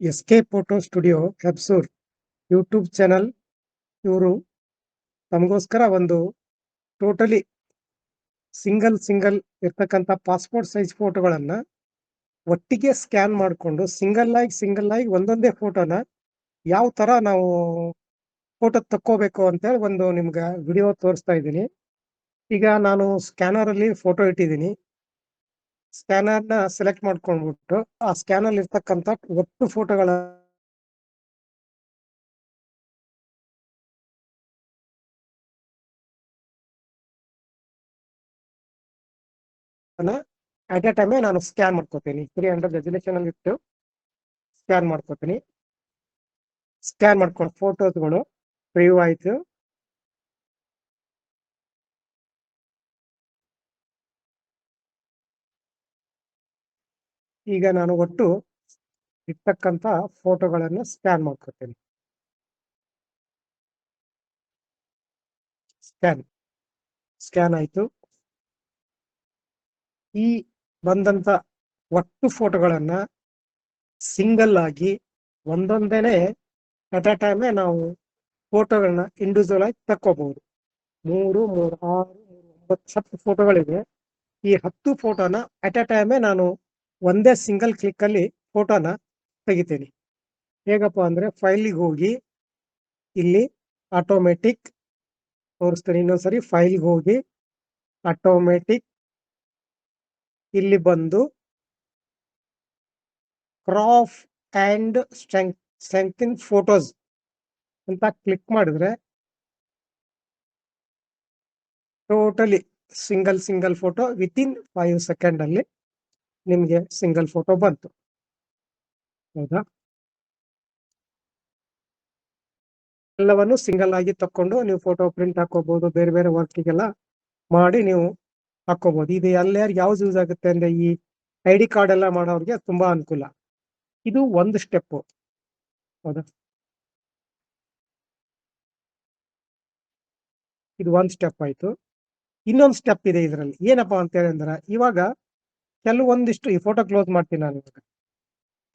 S K photo studio Hebsur YouTube channel ಇವರು ತಮಗೋಸ್ಕರ ಒಂದು ಟೋಟಲಿ ಸಿಂಗಲ್ ಸಿಂಗಲ್ ಇರ್ತಕ್ಕಂಥ ಪಾಸ್ಪೋರ್ಟ್ ಸೈಜ್ ಫೋಟೋಗಳನ್ನ ಒಟ್ಟಿಗೆ ಸ್ಕ್ಯಾನ್ ಮಾಡಿಕೊಂಡು ಸಿಂಗಲ್ ಆಗಿ ಸಿಂಗಲ್ ಆಗಿ ಒಂದೊಂದೇ ಫೋಟೋನ ಯಾವ ತರ ನಾವು ಫೋಟೋ ತಕ್ಕೋಬೇಕು ಅಂತೇಳಿ ಒಂದು ನಿಮ್ಗೆ ವಿಡಿಯೋ ತೋರಿಸ್ತಾ ಇದ್ದೀನಿ. ಈಗ ನಾನು ಸ್ಕ್ಯಾನರ್ ಅಲ್ಲಿ ಫೋಟೋ ಇಟ್ಟಿದ್ದೀನಿ. ಸ್ಕ್ಯಾನರ್ನ ಸೆಲೆಕ್ಟ್ ಮಾಡ್ಕೊಂಡ್ಬಿಟ್ಟು ಆ ಸ್ಕ್ಯಾನರ್ ಇರ್ತಕ್ಕಂಥ ಒಟ್ಟು ಫೋಟೋಗಳ ಅಟ್ ಎ ಟೈಮೇ ನಾನು ಸ್ಕ್ಯಾನ್ ಮಾಡ್ಕೋತೀನಿ. ತ್ರೀ ಹಂಡ್ರೆಡ್ ರೆಸಲ್ಯೂಷನ್ ಅಲ್ಲಿ ಇಟ್ಟು ಸ್ಕ್ಯಾನ್ ಮಾಡ್ಕೋತೀನಿ. ಸ್ಕ್ಯಾನ್ ಮಾಡ್ಕೊಂಡು ಫೋಟೋಸ್ಗಳು ಪ್ರಿವ್ಯೂ ಆಯ್ತು. ಈಗ ನಾನು ಒಟ್ಟು ಇರ್ತಕ್ಕಂಥ ಫೋಟೋಗಳನ್ನು ಸ್ಕ್ಯಾನ್ ಮಾಡ್ಕೋತೀನಿ ಸ್ಕ್ಯಾನ್ ಸ್ಕ್ಯಾನ್ ಆಯಿತು. ಈ ಬಂದಂತ ಒಟ್ಟು ಫೋಟೋಗಳನ್ನ ಸಿಂಗಲ್ ಆಗಿ ಒಂದೊಂದೇನೆ ಅಟ್ ಅ ಟೈಮೇ ನಾವು ಫೋಟೋಗಳನ್ನ ಇಂಡಿವಿಜುವಲ್ ಆಗಿ ತಕ್ಕೋಬಹುದು. ಮೂರು ಮೂರು, ಆರು ಮೂರು ಒಂಬತ್ತು, ಹತ್ತು ಫೋಟೋಗಳಿವೆ. ಈ ಹತ್ತು ಫೋಟೋನ ಅಟ್ ಅ ಟೈಮೇ ನಾನು ಒಂದೇ ಸಿಂಗಲ್ ಕ್ಲಿಕ್ ಅಲ್ಲಿ ಫೋಟೋನ ತೆಗಿತೀನಿ. ಹೇಗಪ್ಪ ಅಂದ್ರೆ ಫೈಲಿಗೆ ಹೋಗಿ ಇಲ್ಲಿ ಆಟೋಮೆಟಿಕ್ ತೋರಿಸ್ತೀನಿ. ಇನ್ನೊಂದ್ಸರಿ ಫೈಲ್ಗೆ ಹೋಗಿ ಆಟೋಮೆಟಿಕ್ ಇಲ್ಲಿ ಬಂದು crop and straighten photos ಅಂತ ಕ್ಲಿಕ್ ಮಾಡಿದ್ರೆ totally single single photo within five second ಅಲ್ಲಿ ನಿಮಗೆ ಸಿಂಗಲ್ ಫೋಟೋ ಬಂತು. ಹೌದಾ? ಎಲ್ಲವನ್ನು ಸಿಂಗಲ್ ಆಗಿ ತಕ್ಕೊಂಡು ನೀವು ಫೋಟೋ ಪ್ರಿಂಟ್ ಹಾಕೋಬಹುದು ಬೇರೆ ಬೇರೆ ವರ್ಕಿಗೆಲ್ಲ ಮಾಡಿ ನೀವು ಹಾಕೋಬಹುದು ಇದು ಎಲ್ಲಾರು ಯಾವ್ದು ಯೂಸ್ ಆಗುತ್ತೆ ಅಂದ್ರೆ ಈ ಐ ಡಿ ಕಾರ್ಡ್ ಎಲ್ಲ ಮಾಡೋರಿಗೆ ತುಂಬಾ ಅನುಕೂಲ. ಇದು ಒಂದು ಸ್ಟೆಪ್ ಹೌದಾ? ಇದು ಒಂದ್ ಸ್ಟೆಪ್ ಆಯ್ತು. ಇನ್ನೊಂದು ಸ್ಟೆಪ್ ಇದೆ ಇದರಲ್ಲಿ. ಏನಪ್ಪಾ ಅಂತ ಹೇಳಿದ್ರೆ ಇವಾಗ ಕೆಲವೊಂದಿಷ್ಟು ಈ ಫೋಟೋ ಕ್ಲೋಸ್ ಮಾಡ್ತೀನಿ ನಾನು ಇವಾಗ.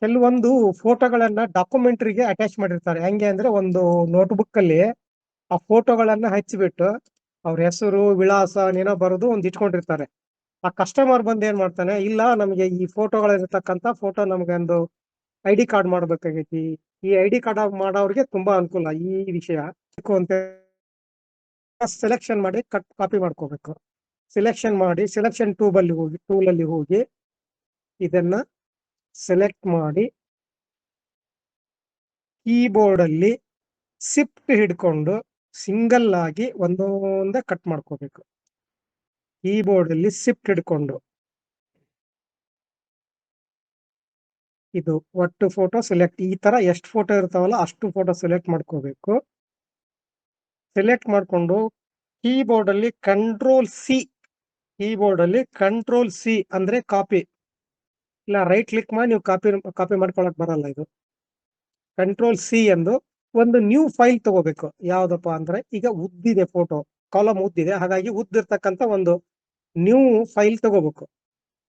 ಕೆಲವೊಂದು ಫೋಟೋಗಳನ್ನ ಡಾಕ್ಯುಮೆಂಟ್ರಿಗೆ ಅಟ್ಯಾಚ್ ಮಾಡಿರ್ತಾರೆ. ಹೆಂಗೆ ಅಂದ್ರೆ ಒಂದು ನೋಟ್ಬುಕ್ ಅಲ್ಲಿ ಆ ಫೋಟೋಗಳನ್ನ ಹಚ್ಚಿಬಿಟ್ಟು ಅವ್ರ ಹೆಸರು, ವಿಳಾಸ ಏನೋ ಬರೋದು ಒಂದು ಇಟ್ಕೊಂಡಿರ್ತಾರೆ. ಆ ಕಸ್ಟಮರ್ ಬಂದು ಏನ್ ಮಾಡ್ತಾನೆ, ಇಲ್ಲ ನಮಗೆ ಈ ಫೋಟೋಗಳಿರ್ತಕ್ಕಂಥ ಫೋಟೋ ನಮ್ಗೆ ಒಂದು ಐ ಡಿ ಕಾರ್ಡ್ ಮಾಡ್ಬೇಕಾಗೈತಿ. ಈ ಐ ಡಿ ಕಾರ್ಡ್ ಮಾಡೋರಿಗೆ ತುಂಬಾ ಅನುಕೂಲ ಈ ವಿಷಯ. ಅಂತ ಸೆಲೆಕ್ಷನ್ ಮಾಡಿ ಕಟ್ ಕಾಪಿ ಮಾಡ್ಕೋಬೇಕು. ಸೆಲೆಕ್ಷನ್ ಮಾಡಿ ಸೆಲೆಕ್ಷನ್ ಟೂಬ್ ಅಲ್ಲಿ ಹೋಗಿ ಟೂಲ್ ಅಲ್ಲಿ ಹೋಗಿ ಇದನ್ನ ಸೆಲೆಕ್ಟ್ ಮಾಡಿ ಕೀಬೋರ್ಡ್ ಅಲ್ಲಿ ಸಿಫ್ಟ್ ಹಿಡ್ಕೊಂಡು ಸಿಂಗಲ್ ಆಗಿ ಒಂದೊಂದೇ ಕಟ್ ಮಾಡ್ಕೋಬೇಕು. ಕೀಬೋರ್ಡ್ ಅಲ್ಲಿ ಸಿಫ್ಟ್ ಹಿಡ್ಕೊಂಡು ಇದು ಒಟ್ಟು ಫೋಟೋ ಸೆಲೆಕ್ಟ್ ಈ ತರ ಎಷ್ಟು ಫೋಟೋ ಇರ್ತಾವಲ್ಲ ಅಷ್ಟು ಫೋಟೋ ಸೆಲೆಕ್ಟ್ ಮಾಡ್ಕೋಬೇಕು. ಸೆಲೆಕ್ಟ್ ಮಾಡಿಕೊಂಡು ಕೀಬೋರ್ಡ್ ಅಲ್ಲಿ ಕಂಟ್ರೋಲ್ ಸಿ ಕೀಬೋರ್ಡ್ ಅಲ್ಲಿ ಕಂಟ್ರೋಲ್ ಸಿ ಅಂದ್ರೆ ಕಾಪಿ ಇಲ್ಲ ರೈಟ್ ಕ್ಲಿಕ್ ಮಾಡಿ ನೀವು ಕಾಪಿ ಕಾಪಿ ಮಾಡ್ಕೊಳಕ್ ಬರಲ್ಲ ಇದು. ಕಂಟ್ರೋಲ್ ಸಿ ಎಂದು ಒಂದು ನ್ಯೂ ಫೈಲ್ ತಗೋಬೇಕು. ಯಾವ್ದಪ್ಪ ಅಂದ್ರೆ ಈಗ ಉದ್ದಿದೆ ಫೋಟೋ ಕಾಲಮ್ ಉದ್ದಿದೆ. ಹಾಗಾಗಿ ಉದ್ದಿರ್ತಕ್ಕಂಥ ಒಂದು ನ್ಯೂ ಫೈಲ್ ತಗೋಬೇಕು.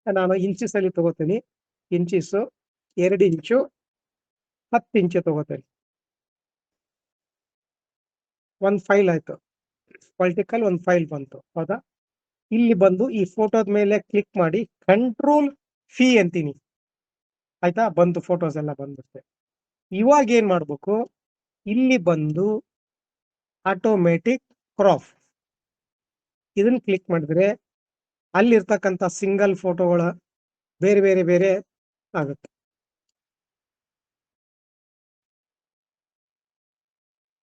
ನಾನು ಇಂಚಿಸ್ ಅಲ್ಲಿ ತಗೋತೀನಿ. ಇಂಚಿಸ್ ಎರಡು ಇಂಚು ಹತ್ತು ಇಂಚು ತಗೋತೀನಿ. ಒಂದು ಫೈಲ್ ಆಯ್ತು. ಪೊಲಿಟಿಕಲ್ ಒಂದು ಫೈಲ್ ಬಂತು. ಹೌದಾ? ಇಲ್ಲಿ ಬಂದು ಈ ಫೋಟೋದ ಮೇಲೆ ಕ್ಲಿಕ್ ಮಾಡಿ ಕಂಟ್ರೋಲ್ ಫಿ ಅಂತೀನಿ. ಆಯ್ತಾ? ಬಂತು ಫೋಟೋಸ್ ಎಲ್ಲ ಬಂದ್ಬಿಡುತ್ತೆ. ಇವಾಗ ಏನ್ ಮಾಡ್ಬೇಕು? ಇಲ್ಲಿ ಬಂದು ಆಟೋಮೆಟಿಕ್ ಕ್ರಾಫ್ ಇದನ್ನ ಕ್ಲಿಕ್ ಮಾಡಿದ್ರೆ ಅಲ್ಲಿರ್ತಕ್ಕಂಥ ಸಿಂಗಲ್ ಫೋಟೋಗಳ ಬೇರೆ ಬೇರೆ ಬೇರೆ ಆಗುತ್ತೆ.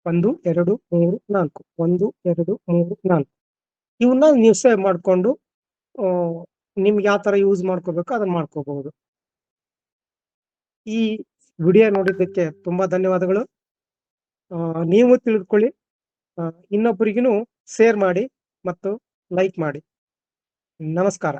ಒಂದು, ಎರಡು, ಮೂರು, ನಾಲ್ಕು. ಒಂದು, ಎರಡು, ಮೂರು, ನಾಲ್ಕು. ಇವನ್ನ ನೀವು ಸೇವ್ ಮಾಡಿಕೊಂಡು ನಿಮ್ಗೆ ಯಾವ ತರ ಯೂಸ್ ಮಾಡ್ಕೋಬೇಕು ಅದನ್ನ ಮಾಡ್ಕೋಬಹುದು. ಈ ವಿಡಿಯೋ ನೋಡಿದ್ದಕ್ಕೆ ತುಂಬಾ ಧನ್ಯವಾದಗಳು. ನೀವು ತಿಳಿದುಕೊಳ್ಳಿ ಇನ್ನೊಬ್ಬರಿಗೂ ಶೇರ್ ಮಾಡಿ ಮತ್ತು ಲೈಕ್ ಮಾಡಿ. ನಮಸ್ಕಾರ.